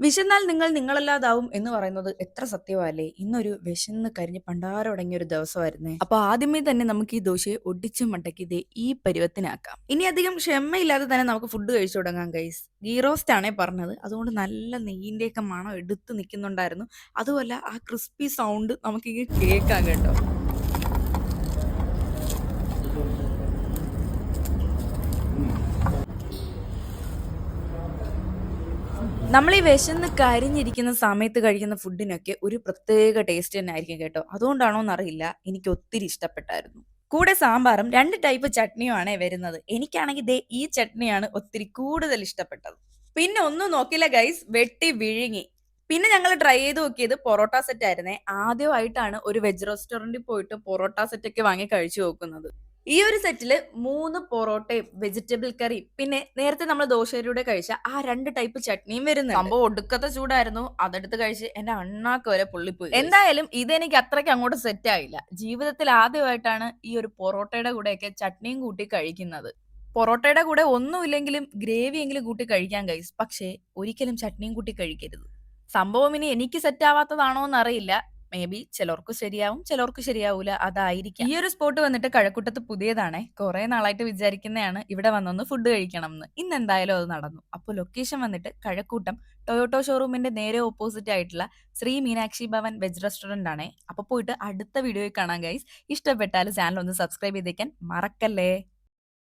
വിശന്നാൽ നിങ്ങൾ നിങ്ങളല്ലാതാവും എന്ന് പറയുന്നത് എത്ര സത്യമല്ലേ? ഇന്നൊരു വിശന്ന് കരിഞ്ഞ് പണ്ടാരടങ്ങിയ ഒരു ദിവസമായിരുന്നേ. അപ്പൊ ആദ്യമേ തന്നെ നമുക്ക് ഈ ദോശയെ ഒടിച്ച് മടക്കി ഈ പരുവത്തിനാക്കാം. ഇനി അധികം ക്ഷമയില്ലാതെ തന്നെ നമുക്ക് ഫുഡ് കഴിച്ചു തുടങ്ങാം ഗൈസ് ഗീ റോസ്റ്റ് ആണേ പറഞ്ഞത്. അതുകൊണ്ട് നല്ല നെയ്യിന്റെയൊക്കെ മണം എടുത്ത് നിൽക്കുന്നുണ്ടായിരുന്നു. അതുമല്ല ആ ക്രിസ്പി സൗണ്ട് നമുക്കിങ്ങനെ കേൾക്കാം കേട്ടോ. നമ്മൾ ഈ വിശന്ന് കരിഞ്ഞിരിക്കുന്ന സമയത്ത് കഴിക്കുന്ന ഫുഡിനൊക്കെ ഒരു പ്രത്യേക ടേസ്റ്റ് തന്നെ ആയിരിക്കും കേട്ടോ. അതുകൊണ്ടാണോ എന്നറിയില്ല എനിക്ക് ഒത്തിരി ഇഷ്ടപ്പെട്ടായിരുന്നു. കൂടെ സാമ്പാറും രണ്ട് ടൈപ്പ് ചട്നിയുമാണ് വരുന്നത്. എനിക്കാണെങ്കിൽ ദേ ഈ ചട്നിയാണ് ഒത്തിരി കൂടുതൽ ഇഷ്ടപ്പെട്ടത്. പിന്നെ ഒന്നും നോക്കില്ല ഗൈസ് വെട്ടി വിഴുങ്ങി. പിന്നെ ഞങ്ങൾ ട്രൈ ചെയ്ത് നോക്കിയത് പൊറോട്ട സെറ്റ് ആയിരുന്നേ. ആദ്യമായിട്ടാണ് ഒരു വെജ് റെസ്റ്റോറന്റിൽ പോയിട്ട് പൊറോട്ട സെറ്റ് ഒക്കെ വാങ്ങി കഴിച്ചു നോക്കുന്നത്. ഈ ഒരു സെറ്റിൽ മൂന്ന് പൊറോട്ടയും വെജിറ്റബിൾ കറിയും പിന്നെ നേരത്തെ നമ്മൾ ദോശയിലൂടെ കഴിച്ച ആ രണ്ട് ടൈപ്പ് ചട്നിയും വരുന്നത് സംഭവം ഒടുക്കത്തെ ചൂടായിരുന്നു. അതെടുത്ത് കഴിച്ച് എന്റെ അണ്ണാക്ക് വരെ പൊള്ളിപ്പോയി. എന്തായാലും ഇതെനിക്ക് അത്രയ്ക്ക് അങ്ങോട്ട് സെറ്റ് ആയില്ല. ജീവിതത്തിൽ ആദ്യമായിട്ടാണ് ഈ ഒരു പൊറോട്ടയുടെ കൂടെയൊക്കെ ചട്നിയും കൂട്ടി കഴിക്കുന്നത്. പൊറോട്ടയുടെ കൂടെ ഒന്നുമില്ലെങ്കിലും ഗ്രേവി എങ്കിലും കൂട്ടി കഴിക്കാൻ കഴിയും പക്ഷേ ഒരിക്കലും ചട്നിയും കൂട്ടി കഴിക്കരുത്. സംഭവം ഇനി എനിക്ക് സെറ്റ് ആവാത്തതാണോ എന്നറിയില്ല മേ ബി ചിലർക്ക് ശരിയാവും ചിലർക്ക് ശരിയാവൂല അതായിരിക്കും. ഈ ഒരു സ്പോട്ട് വന്നിട്ട് കഴക്കൂട്ടത്ത് പുതിയതാണേ. കുറെ നാളായിട്ട് വിചാരിക്കുന്നതാണ് ഇവിടെ വന്നൊന്ന് ഫുഡ് കഴിക്കണം എന്ന് ഇന്ന് എന്തായാലും അത് നടന്നു. അപ്പോൾ ലൊക്കേഷൻ വന്നിട്ട് കഴക്കൂട്ടം ടൊയോട്ടോ ഷോറൂമിന്റെ നേരെ ഓപ്പോസിറ്റ് ആയിട്ടുള്ള ശ്രീ മീനാക്ഷി ഭവൻ വെജ് റെസ്റ്റോറന്റ് ആണേ. അപ്പൊ പോയിട്ട് അടുത്ത വീഡിയോയിൽ കാണാൻ ഗൈസ് ഇഷ്ടപ്പെട്ടാൽ ചാനൽ ഒന്ന് സബ്സ്ക്രൈബ് ചെയ്തേക്കാൻ മറക്കല്ലേ?